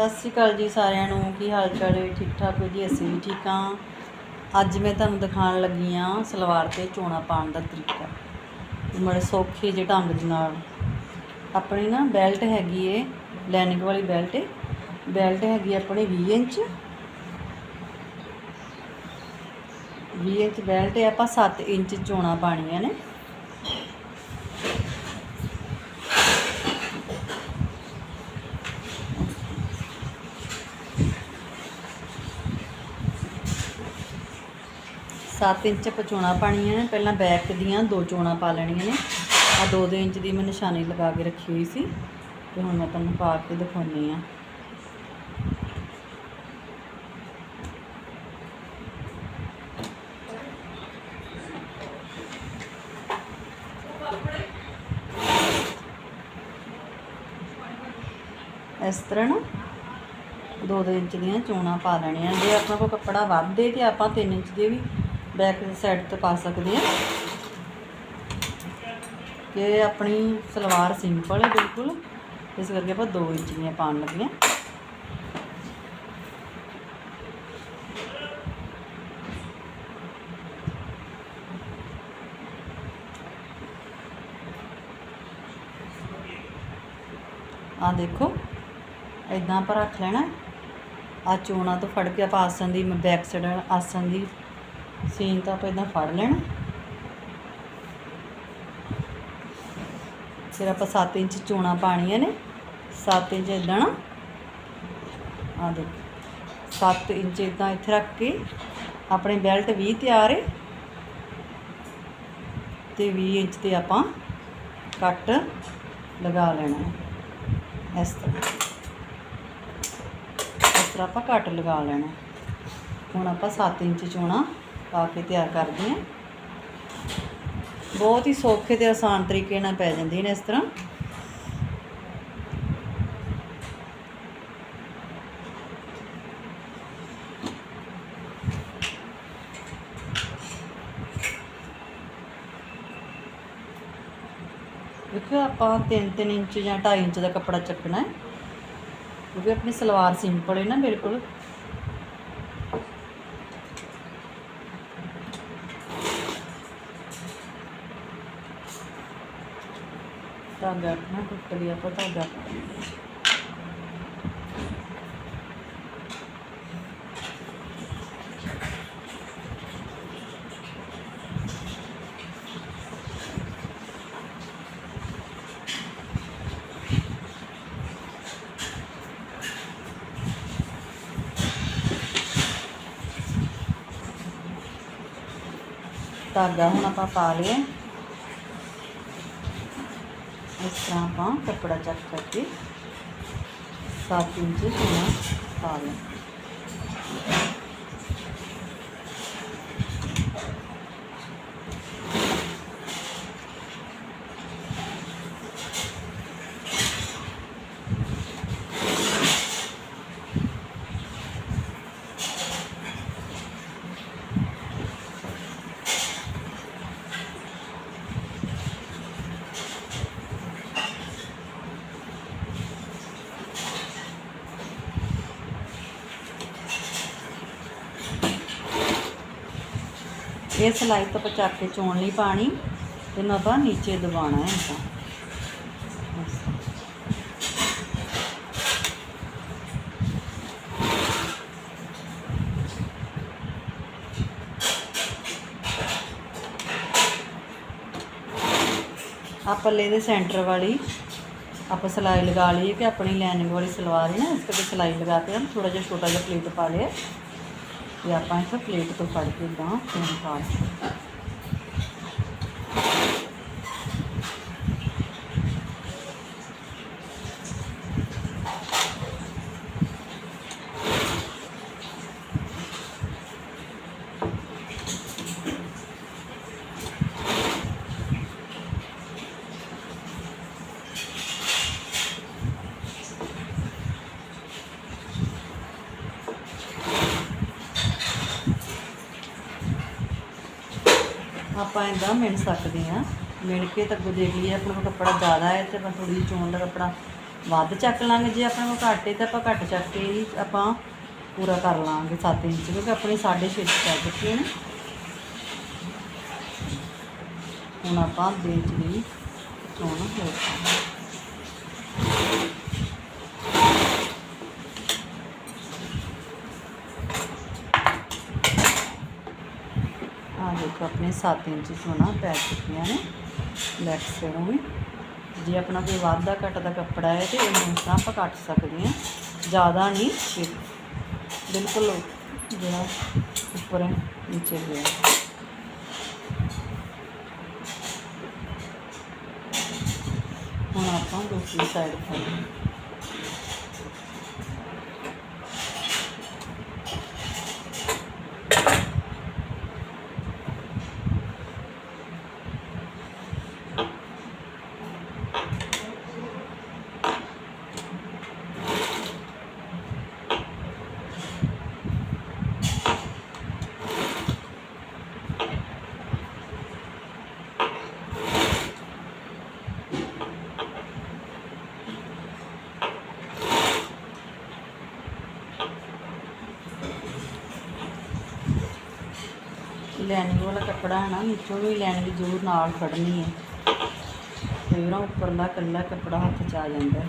ਸਤਿ ਸ਼੍ਰੀ ਅਕਾਲ ਜੀ ਸਾਰਿਆਂ ਨੂੰ। ਕੀ ਹਾਲ ਚਾਲ ਹੈ? ਠੀਕ ਠਾਕ ਹੋ ਜੀ ਅਸੀਂ ਵੀ ਠੀਕ ਹਾਂ। ਅੱਜ ਮੈਂ ਤੁਹਾਨੂੰ ਦਿਖਾਉਣ ਲੱਗੀ ਹਾਂ ਸਲਵਾਰ ਤੇ ਚੋਣਾ ਪਾਉਣ ਦਾ ਤਰੀਕਾ। ਬੜੇ ਸੌਖੇ ਜਿਹੇ ਢੰਗ ਦੇ ਨਾਲ। ਆਪਣੀ ਨਾ ਬੈਲਟ ਹੈਗੀ ਏ ਲੈਨਿਕ ਵਾਲੀ ਬੈਲਟ ਏ। ਬੈਲਟ ਹੈਗੀ ਆਪਣੀ 20 ਇੰਚ। 20 ਇੰਚ ਬੈਲਟ ਹੈ ਆਪਾਂ 7 ਇੰਚ ਚੋਣਾ ਪਾਣੀਆਂ ਨੇ। ਸੱਤ ਇੰਚ ਆਪਾਂ ਚੋਣਾ ਪਾਣੀਆਂ ਨੇ। ਪਹਿਲਾਂ ਬੈਕ ਦੀਆਂ ਦੋ ਚੋਣਾ ਪਾ ਲੈਣੀਆਂ ਨੇ। ਆ 2 ਇੰਚ ਦੀ ਮੈਂ ਨਿਸ਼ਾਨੀ ਲਗਾ ਕੇ ਰੱਖੀ ਹੋਈ ਸੀ। ਤੇ ਹੁਣ ਮੈਂ ਤੁਹਾਨੂੰ ਪਾ ਕੇ ਦਿਖਾਉਣੀ ਆ ਇਸ ਤਰ੍ਹਾਂ ਨਾ 2 ਇੰਚ ਦੀਆਂ ਚੋਣਾਂ ਪਾ ਲੈਣੀਆਂ ਜੇ ਆਪਣਾ ਕੋਲ ਕੱਪੜਾ ਵੱਧ ਦੇ ਤੇ ਆਪਾਂ 3 ਇੰਚ ਦੇ ਵੀ ਬੈਕ ਸਾਈਡ ਤੇ ਪਾ ਸਕਦੇ ਹਾਂ। ਕਿ ਆਪਣੀ ਸਲਵਾਰ ਸਿੰਪਲ ਹੈ ਬਿਲਕੁਲ। ਇਸ ਕਰਕੇ ਆਪਾਂ 2 ਇੰਚ ਦੀਆਂ ਪਾਉਣ ਲੱਗੇ ਹਾਂ। ਆ ਦੇਖੋ ਇਦਾਂ ਆਪਾਂ ਰੱਖ ਲੈਣਾ। ਆ ਚੋਣਾ ਤੋਂ ਫੜ ਕੇ ਆਪਾਂ ਆਸਣ ਦੀ ਬੈਕ ਸਾਈਡ ਆਸਣ ਦੀ ਸੀਨ ਤਾਂ ਆਪਾਂ ਇਦਾਂ ਫੜ ਲੈਣਾ। ਫਿਰ ਆਪਾਂ 7 ਇੰਚ ਚੋਣਾ ਪਾਣੀਆਂ ਨੇ। 7 ਇੰਚ ਇਦਾਂ ਨਾ। ਆ ਦੇਖੋ। 7 ਇੰਚ ਇਦਾਂ ਇੱਥੇ ਰੱਖ ਕੇ ਆਪਣੇ ਬੈਲਟ 20 ਤਿਆਰ ਹੈ ਤੇ 20 ਇੰਚ ਤੇ ਆਪਾਂ ਕੱਟ ਲਗਾ ਲੈਣਾ ਇਸ ਤਰ੍ਹਾਂ। ਇਸ ਤਰ੍ਹਾਂ ਆਪਾਂ ਕੱਟ ਲਗਾ ਲੈਣਾ ਹੁਣ ਆਪਾਂ 7 ਇੰਚ ਚੋਣਾ ਪਾ ਕੇ ਤਿਆਰ ਕਰਦੇ ਹਾਂ। ਬਹੁਤ ਹੀ ਸੌਖੇ ਤੇ ਆਸਾਨ ਤਰੀਕੇ ਨਾਲ ਪੈ ਜਾਂਦੀਆਂ ਨੇ ਇਸ ਤਰ੍ਹਾਂ। ਦੇਖੋ ਆਪਾਂ 3-3 ਇੰਚ ਜਾਂ 2.5 ਇੰਚ ਦਾ ਕੱਪੜਾ ਚੱਕਣਾ ਹੈ। ਕਿਉਂਕਿ ਆਪਣੀ ਸਲਵਾਰ ਸਿੰਪਲ ਹੈ ਨਾ, ਬਿਲਕੁਲ। ਧਾਗਾ ਨਾ ਟੁੱਟ ਗਿਆ ਆਪਾਂ ਧਾਗਾ ਧਾਗਾ ਹੁਣ ਆਪਾਂ ਪਾ ਲਿਆ ਇਸ ਤਰ੍ਹਾਂ ਆਪਾਂ ਕੱਪੜਾ ਚੱਕ ਕਰਕੇ ਇਹ ਸਲਾਈ ਤੋਂ ਪਚਾ ਕੇ ਚੋਣ ਲਈ ਪਾਣੀ ਤੇ ਨਾ ਆਪਾਂ ਨੀਚੇ ਦਬਾਉਣਾ ਹੈ ਇਦਾਂ ਆ ਪੱਲੇ ਦੇ ਸੈਂਟਰ ਵਾਲੀ ਆਪਾਂ ਸਲਾਈ ਲਗਾ ਲਈਏ ਕਿ ਆਪਣੀ ਲਾਈਨਿੰਗ ਵਾਲੀ ਸਲਵਾਰ ਹੈ ਨਾ, ਇਸ ਕਰਕੇ ਸਲਾਈ ਲਗਾ ਕੇ ਥੋੜਾ ਜਿਹਾ ਛੋਟਾ ਜਿਹਾ ਪਲੇਟ ਪਾ ਲਿਆ। ਤੇ ਆਪਾਂ ਇੱਥੇ ਪਲੇਟ ਤੋਂ ਫੜ ਕੇ ਗਾਂ ਚੋਣ ਪਾ ਆਪਾਂ ਇਦਾਂ ਮਿਣ ਸਕਦੇ ਹਾਂ। ਮਿਣ ਕੇ ਤਾਂ ਅੱਗੋਂ ਦੇਖ ਲਈਏ, ਆਪਣਾ ਕੋਲ ਕੱਪੜਾ ਜ਼ਿਆਦਾ ਹੈ ਤੇ ਆਪਾਂ ਥੋੜੀ ਜਿਹੀ ਚੋਣ ਦਾ ਕੱਪੜਾ ਵੱਧ ਚੱਕ ਲਾਂਗੇ। ਜੇ ਆਪਣੇ ਕੋਲ ਘੱਟ ਹੈ ਤਾਂ ਆਪਾਂ ਘੱਟ ਚੱਕ ਕੇ ਹੀ ਆਪਾਂ ਪੂਰਾ ਕਰ ਲਾਂਗੇ 7 ਇੰਚ, ਕਿਉਂਕਿ ਆਪਣੀ 6.5 ਇੰਚ ਚੱਲ ਚੁੱਕੀ ਹੈ ਨਾ। ਹੁਣ ਆਪਾਂ ਦੇਖ ਲਈ, ਚੋਣ ਹੋਰ ਪਾਵਾਂਗੇ। ਆਹ ਦੇਖੋ, ਆਪਣੇ 7 ਇੰਚ ਚੋਣਾ ਪੈ ਚੁੱਕੀਆਂ ਨੇ। ਲੈਫਟ ਸਾਈਡੋਂ ਵੀ। ਜੇ ਆਪਣਾ ਕੋਈ ਵਾਧਾ ਘਟਦਾ ਕੱਪੜਾ ਹੈ ਤੇ ਇਹਨੂੰ ਇਸ ਤਰ੍ਹਾਂ ਆਪਾਂ ਕੱਟ ਸਕਦੇ ਹਾਂ। ਜ਼ਿਆਦਾ ਨਹੀਂ ਸਿਰਫ ਬਿਲਕੁਲ ਜਿਹੜਾ ਉੱਪਰ ਹੈ, ਨੀਚੇ ਗਿਆ ਹੁਣ ਆਪਾਂ ਦੂਸਰੀ ਸਾਈਡ ਕਰਾਂਗੇ ਲੈਣੀ ਵਾਲਾ ਕੱਪੜਾ ਹੈ ਨਾ, ਨੀਚੋਂ ਵੀ ਲੈਨਿੰਗ ਜ਼ਰੂਰ ਨਾਲ ਫੜਨੀ ਹੈ। ਫਿਰ ਨਾ ਉੱਪਰਲਾ ਇਕੱਲਾ ਕੱਪੜਾ ਹੱਥ 'ਚ ਆ ਜਾਂਦਾ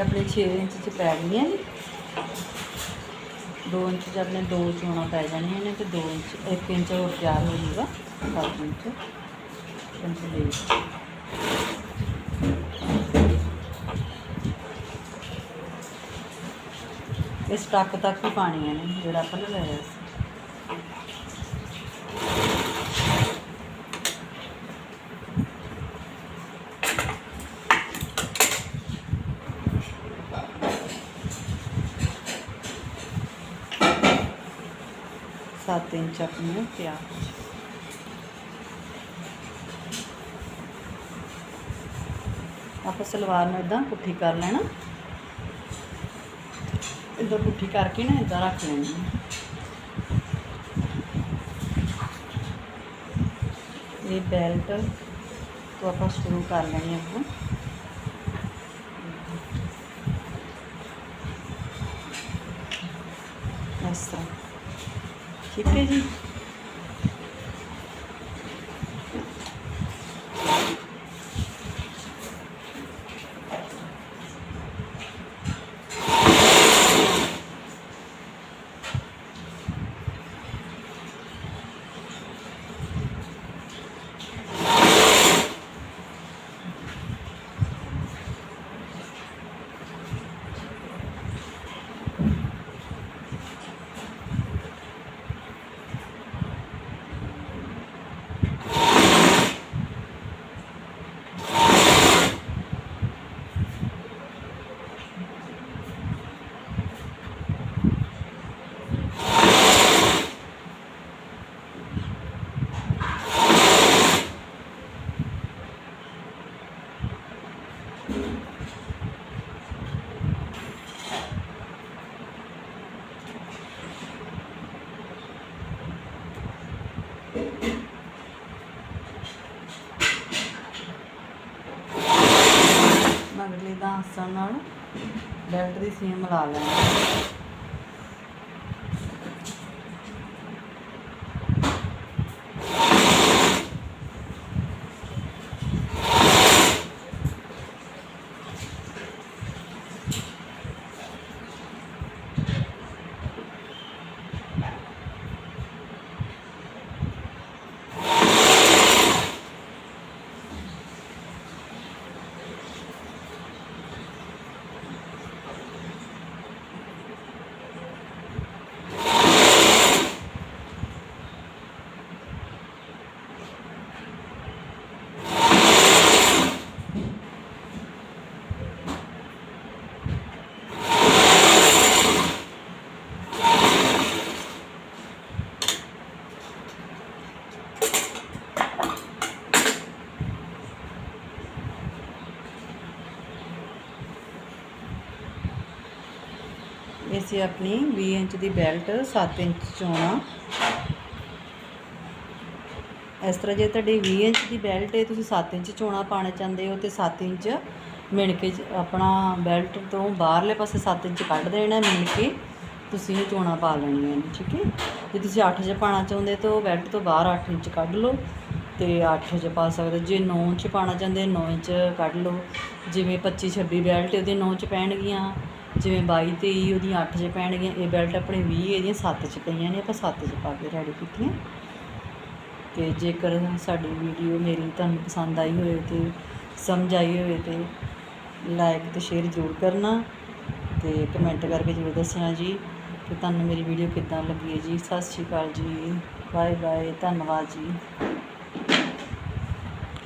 ਹੈ ਆਪਣੇ 6 ਇੰਚ ਚ ਪੈ ਗਈਆਂ ਨੇ 2 ਇੰਚ ਚ ਆਪਣੇ ਦੋ ਚੋਣਾਂ ਪੈ ਜਾਣੀਆਂ ਨੇ ਤੇ 2 ਇੰਚ 1 ਇੰਚ ਹੋਰ ਤਿਆਰ ਹੋ ਜਾਊਗਾ 7 ਇੰਚ। ਕੰਪਲੀਟ ਇਸ ਟੱਕ ਤੱਕ ਹੀ ਪਾਣੀਆਂ ਨੇ, ਜਿਹੜਾ ਆਪਾਂ ਨੇ ਲਿਆ ਸੀ। ਸੱਤ ਇੰਚ ਆਪਣੇ ਤਿਆਰ ਆਪਾਂ ਸਲਵਾਰ ਨੂੰ ਇਦਾਂ ਪੁੱਠੀ ਕਰ ਲੈਣਾ। ਇਦਾਂ ਪੁੱਠੀ ਕਰਕੇ ਨਾ ਇਦਾਂ ਰੱਖ ਲੈਣੀ ਹੈ। ਇਹ ਬੈਲਟ ਤੋਂ ਆਪਾਂ ਸ਼ੁਰੂ ਕਰ ਲੈਣੀ ਆਪਾਂ ਇਸ ਤਰ੍ਹਾਂ। ਠੀਕ ਹੈ ਜੀ ਨਾਲ। ਬੈਲਟ ਦੀ ਸੀਮ ਲਾ ਲੈਣੀ। ਇਹ ਆਪਣੀ 20 ਇੰਚ ਦੀ ਬੈਲਟ 7 ਇੰਚ ਚੋਣਾ। ਇਸ ਤਰ੍ਹਾਂ ਜੇ ਤੁਹਾਡੀ 20 ਇੰਚ ਦੀ ਬੈਲਟ ਹੈ, ਤੁਸੀਂ 7 ਇੰਚ ਚੋਣਾ ਪਾਣਾ ਚਾਹੁੰਦੇ ਹੋ ਤੇ 7 ਇੰਚ ਮਿਣ ਕੇ ਆਪਣਾ ਬੈਲਟ ਤੋਂ ਬਾਹਰਲੇ ਪਾਸੇ 7 ਇੰਚ ਕੱਢ ਦੇਣਾ ਮਿਣ ਕੇ ਤੁਸੀਂ ਇਹ ਚੋਣਾ ਪਾ ਲੈਣੀਆਂ ਨੇ ਠੀਕ ਹੈ? ਜੇ ਤੁਸੀਂ 8 'ਚ ਪਾਣਾ ਚਾਹੁੰਦੇ ਤਾਂ ਬੈਲਟ ਤੋਂ ਬਾਹਰ 8 ਇੰਚ ਕੱਢ ਲਓ ਤੇ 8 'ਚ ਪਾ ਸਕਦੇ ਜੇ 9 ਇੰਚ ਪਾਣਾ ਚਾਹੁੰਦੇ 9 ਇੰਚ ਕੱਢ ਲਓ। ਜਿਵੇਂ 25 26 ਬੈਲਟ ਉਹਦੇ 9 ਚ ਪੈਣਗੀਆਂ। ਜਿਵੇਂ 22 23 ਉਹਦੀਆਂ 8 ਚ ਪੈਣਗੀਆਂ, ਇਹ ਬੈਲਟ ਆਪਣੇ 20 ਇਹਦੀਆਂ 7 ਚ ਪਈਆਂ ਨੇ, ਆਪਾਂ 7 ਚ ਪਾ ਕੇ ਰੈਡੀ ਕੀਤੀਆਂ। ਤੇ ਜੇਕਰ ਸਾਡੀ ਵੀਡੀਓ ਮੇਰੀ ਤੁਹਾਨੂੰ ਪਸੰਦ ਆਈ ਹੋਵੇ ਤੇ ਸਮਝ ਆਈ ਹੋਵੇ ਤੇ ਲਾਈਕ ਤੇ ਸ਼ੇਅਰ ਜ਼ਰੂਰ ਕਰਨਾ ਤੇ ਕਮੈਂਟ ਕਰਕੇ ਜ਼ਰੂਰ ਦੱਸਣਾ ਜੀ। ਕਿ ਤੁਹਾਨੂੰ ਮੇਰੀ ਵੀਡੀਓ ਕਿੱਦਾਂ ਲੱਗੀ ਹੈ ਜੀ? ਸਤਿ ਸ਼੍ਰੀ ਅਕਾਲ ਜੀ। ਬਾਏ ਬਾਏ ਧੰਨਵਾਦ ਜੀ।